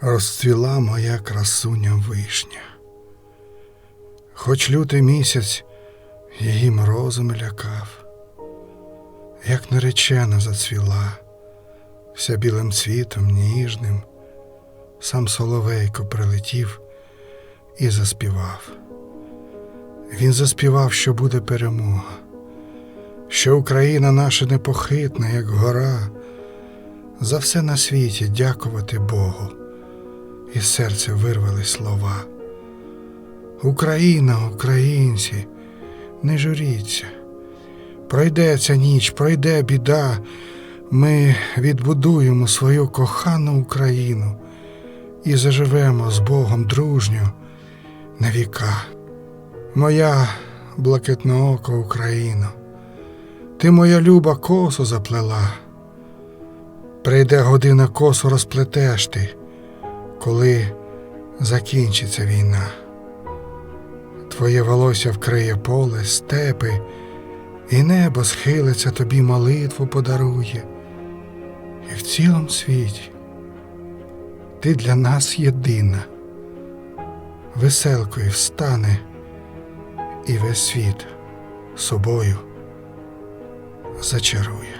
розцвіла моя красуня вишня. Хоч лютий місяць її морозом лякав, як наречена зацвіла, вся білим цвітом ніжним, сам соловейко прилетів і заспівав. Він заспівав, що буде перемога, що Україна наша непохитна, як гора, за все на світі дякувати Богу. Із серця вирвали слова. Україна, українці, не журіться. Пройде ця ніч, пройде біда. Ми відбудуємо свою кохану Україну і заживемо з Богом дружньо на віка. Моя блакитноока Україно, ти моя люба косу заплела. Прийде година косу розплетеш ти, коли закінчиться війна. Твоє волосся вкриє поле, степи, і небо схилиться тобі молитву подарує. І в цілому світі ти для нас єдина, веселкою встане і весь світ собою зачарує.